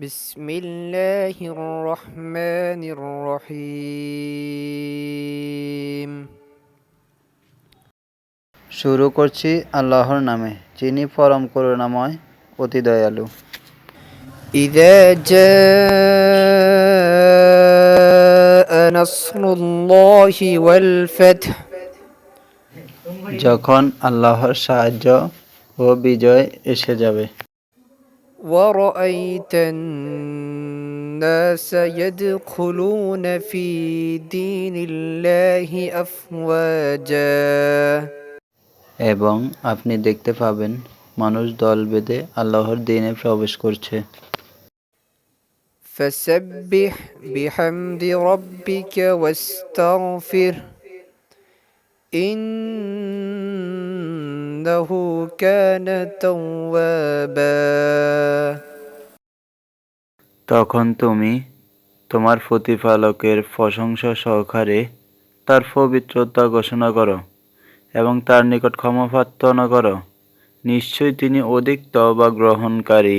بسم الله الرحمن الرحيم শুরু করছি আল্লাহর নামে যিনি পরম করুণাময় অতি দয়ালু إذا جاء نصر الله والفتح যখন আল্লাহর সাহায্য ও বিজয় এসে যাবে ورأيت الناس يدخلون في دين الله أفواجا এবং আপনি দেখতে পাবেন মানুষ দল বেঁধে আল্লাহর দিনে প্রবেশ করছে فسبح بحمد ربك واستغفر إنه كان توابا তখন তুমি তোমার প্রতিপালকের প্রশংসা সহকারে তার পবিত্রতা ঘোষণা করো এবং তার নিকট ক্ষমা প্রার্থনা করো নিশ্চয়ই তিনি অধিক তবা গ্রহণকারী